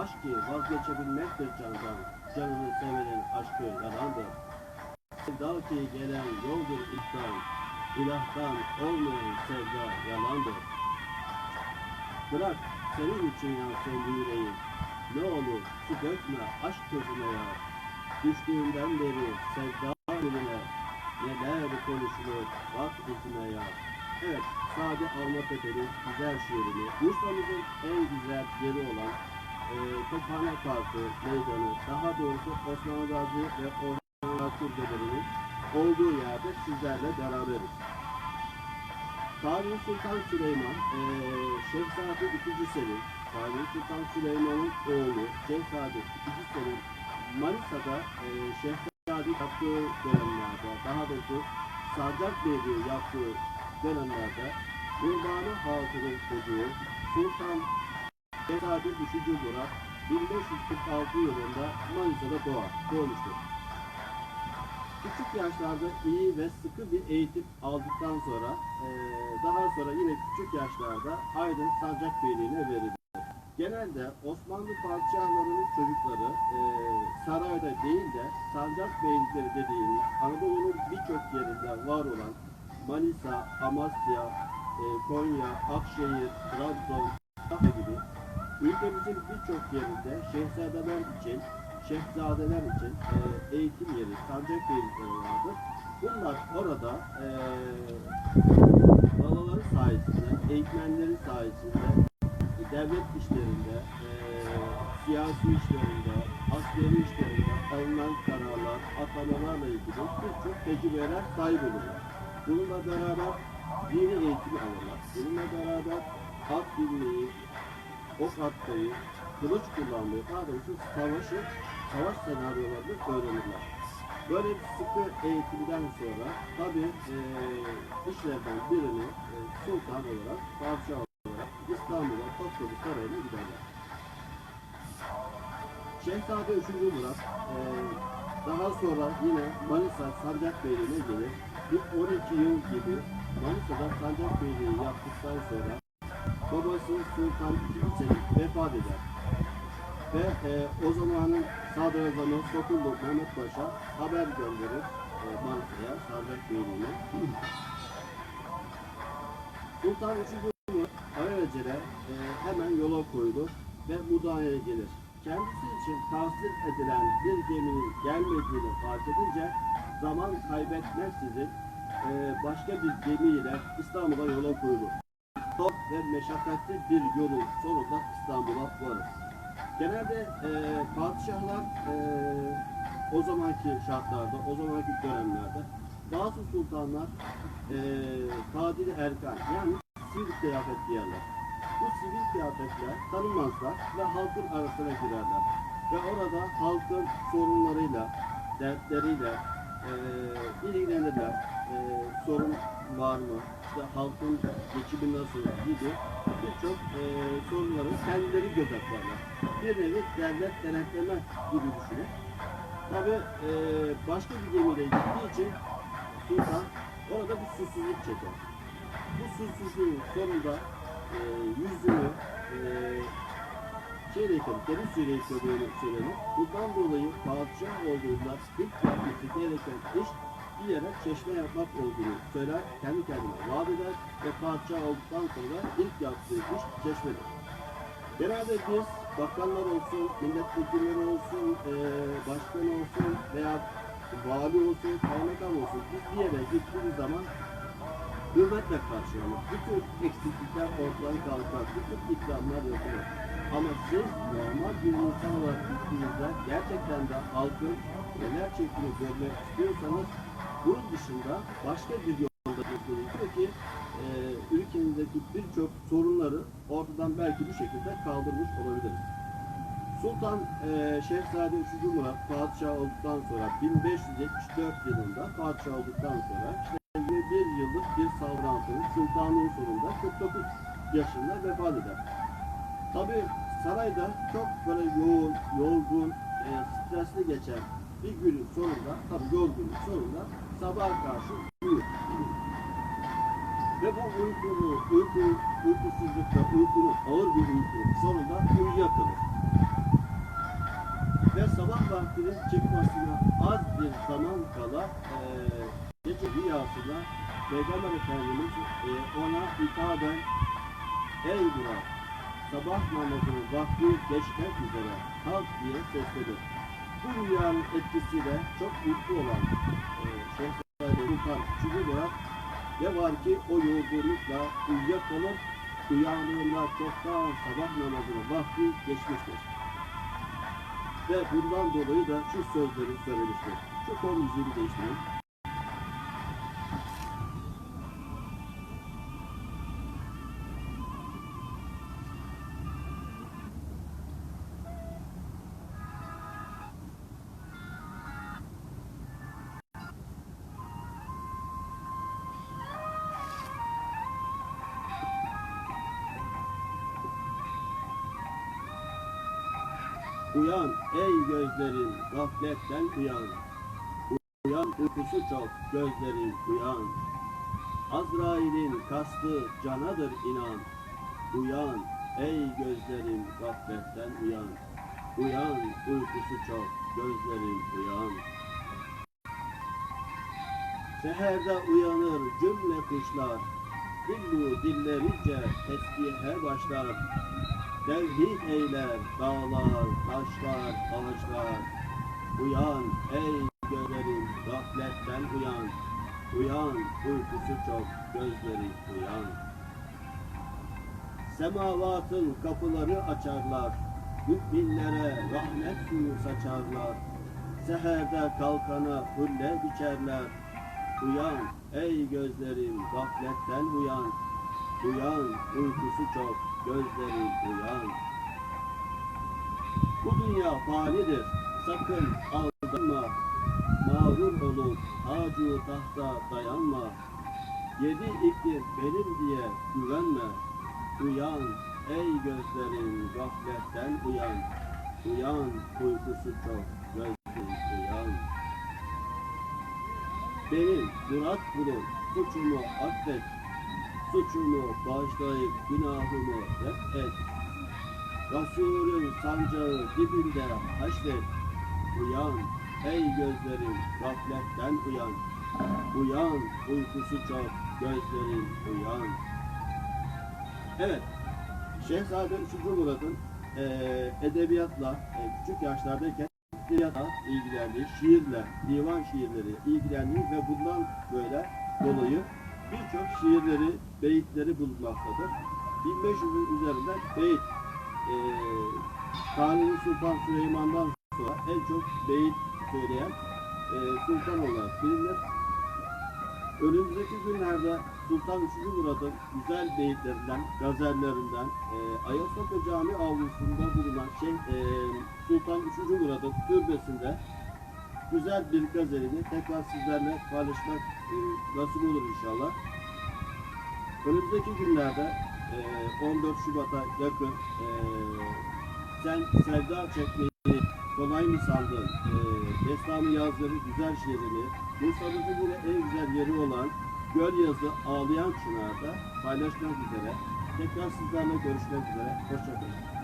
aşk vazgeçebilmektir candan. Canını sevenin aşkı yalandır. Sevda ki gelen yoldur ikram. İlahtan olmayan sevda yalandır. Bırak senin için yansın bu yüreğim. Ne olur su dökme aşk közüne ya. Düştüğünden beri sevda gülüne. Neler konuşulur yüzüme ya. Evet, Sade Almatepe'nin güzel şiirini, Bursa'mızın en güzel yeri olan e, Tophane Parkı meydanı, daha doğrusu Osman Gazi ve Orhan Gazi Türbelerinin olduğu yerde sizlerle beraberiz. Tarihi Sultan Süleyman, e, Şehzade 2. Selim, Tarihi Sultan Süleyman'ın oğlu Şehzade 2. Selim, Manisa'da e, Şehzade yaptığı dönemlerde, daha doğrusu Sancak Beyliği yaptığı dönemlerde Yıldani Hatı'nın çocuğu Sultan Şehzade 3. Murat 1546 yılında Manisa'da doğar, doğmuştur. Küçük yaşlarda iyi ve sıkı bir eğitim aldıktan sonra eee, daha sonra yine küçük yaşlarda Aydın Sancak Beyliği'ne verilir. Genelde Osmanlı padişahlarının çocukları eee, sarayda değil de Sancak Beylikleri dediğimiz Anadolu'nun birçok yerinde var olan Manisa, Amasya, eee, Konya, Akşehir, Trabzon gibi ülkemizin birçok yerinde şehzadeler için şehzadeler için e, eğitim yeri, sancak beylikleri vardır. Bunlar orada e, balaları sayesinde, eğitmenleri sayesinde devlet işlerinde, e, siyasi işlerinde, askeri işlerinde alınan kararlar, atamalarla ilgili birçok tecrübeler sahip olurlar. Bununla beraber dini eğitim alırlar. Bununla beraber at bilmeyi, ok atmayı, kılıç kullanmayı, daha doğrusu savaşı, savaş senaryolarını öğrenirler. Böyle bir sıkı eğitimden sonra tabi e, işlerden birini e, sultan olarak, padişah olarak İstanbul'a Topkapı Sarayı'na giderler. Şehzade 3. Murat e, daha sonra yine Manisa Sancak Beyliği'ne gelir. Bir 12 yıl gibi Manisa'da Sancak Beyliği yaptıktan sonra babası Sultan. Selim vefat eder. Ve e, o zamanın sadrazamı Sokullu Mehmet Paşa haber gönderir e, Manisa'ya, Sancak Beyliği'ne. Sultan III. Murat alelacele e, hemen yola koyulur ve Mudanya'ya gelir. Kendisi için tahsil edilen bir geminin gelmediğini fark edince zaman kaybetmeksizin e, başka bir gemiyle İstanbul'a yola koyulur zor ve meşakkatli bir yolun sonunda İstanbul'a varır. Genelde e, padişahlar e, o zamanki şartlarda, o zamanki dönemlerde bazı sultanlar e, tadili erkan yani sivil kıyafet giyerler. Bu sivil kıyafetler tanınmazlar ve halkın arasına girerler. Ve orada halkın sorunlarıyla, dertleriyle e, ilgilenirler. E, sorun var mı? İşte halkın geçimi nasıl gibi birçok e, sorunları kendileri gözetlerler. Bir nevi devlet denetleme gibi düşünün. Tabi e, başka bir gemiyle gittiği için sultan orada bir susuzluk çeker. Bu susuzluğun sonunda e, yüzünü e, şeyle yıkadı, deniz suyuyla söylenir. Bundan dolayı padişah olduğunda ilk yapması gereken iş bir yere çeşme yapmak olduğunu söyler, kendi kendine vaat eder ve padişah olduktan sonra ilk yaptığı iş çeşmedir. Genelde biz bakanlar olsun, milletvekilleri olsun, başkan olsun veya vali olsun, kaymakam olsun biz bir yere gittiğimiz zaman hürmetle karşılanır. Bütün eksiklikler ortadan kalkar, bütün ikramlar yapılır. Ama siz normal bir insan olarak gittiğinizde gerçekten de halkın neler çektiğini görmek istiyorsanız bunun dışında başka bir yolda gerekiyor ki e, ülkenizdeki birçok sorunları ortadan belki bu şekilde kaldırmış olabiliriz. Sultan e, Şehzade 3. Murat padişah olduktan sonra 1574 yılında padişah olduktan sonra işte 21 yıllık bir saltanatının sultanlığın sonunda 49 yaşında vefat eder. Tabi sarayda çok böyle yoğun, yorgun, e, stresli geçen bir günün sonunda, tabi yorgunun sonunda sabaha karşı uyur. Ve bu uykunu, uyku, uykusuzlukta, uykunun ağır bir uykunun sonunda uyuyakalır. sabah vaktinin çıkmasına az bir zaman kala e, gece rüyasında Peygamber Efendimiz e, ona hitaben Ey Murat sabah namazının vakti geçmek üzere kalk diye seslenir. Bu rüyanın etkisiyle çok mutlu olan e, Şehzade Sultan Küçük Murat ne var ki o yorgunlukla uyuyakalır, uyandığında çoktan sabah namazının vakti geçmiştir. Ve bundan dolayı da şu sözleri söylemiştir. Şu konu müziğini değiştirin. Uyan ey gözlerin gafletten uyan. Uyan uykusu çok gözlerin uyan. Azrail'in kastı canadır inan. Uyan ey gözlerin gafletten uyan. Uyan uykusu çok gözlerin uyan. Seherde uyanır cümle kuşlar. Dillu dillerince tesbihe başlar. Tevhid eyler dağlar, taşlar, ağaçlar. Uyan ey gözlerim gafletten uyan. Uyan uykusu çok gözlerin uyan. Semavatın kapıları açarlar. Müminlere rahmet suyu saçarlar. Seherde kalkana hulle biçerler. Uyan ey gözlerim gafletten uyan. Uyan uykusu çok gözlerin uyan. Bu dünya fanidir sakın aldanma. Mağrur olup tacu tahta dayanma. Yedi iklim benim diye güvenme. Uyan ey gözlerin gafletten uyan. Uyan uykusu çok gözlerin uyan. Benim Murat bulup suçumu affet. Suçumu bağışlayıp günahımı ref et. Resulün sancağı dibinde haşret. Uyan ey gözlerim gafletten uyan. Uyan uykusu çok gözlerin uyan. Evet. Şehzade 3. Murat'ın eee, edebiyatla eee, küçük yaşlardayken edebiyatla ilgilendiği, şiirle, divan şiirleri ilgilendiği ve bundan böyle dolayı birçok şiirleri, beyitleri bulunmaktadır. 1500'ün üzerinde beyit eee Kanuni Sultan Süleyman'dan sonra en çok beyit söyleyen eee, sultan olarak bilinir. Önümüzdeki günlerde Sultan 3. Murat'ın güzel beyitlerinden, gazellerinden, e, Ayasofya Cami avlusunda bulunan şey, e, Sultan 3. Murat'ın türbesinde güzel bir gazelini tekrar sizlerle paylaşmak e, nasip olur inşallah. Önümüzdeki günlerde e, 14 Şubat'a yakın e, sen sevda çekmeyi kolay mı sandın? E, Destanı yazları güzel şiirini, Bursa'mızın yine en güzel yeri olan Gölyazı Ağlayan Çınar'da paylaşmak üzere. Tekrar sizlerle görüşmek üzere. Hoşçakalın.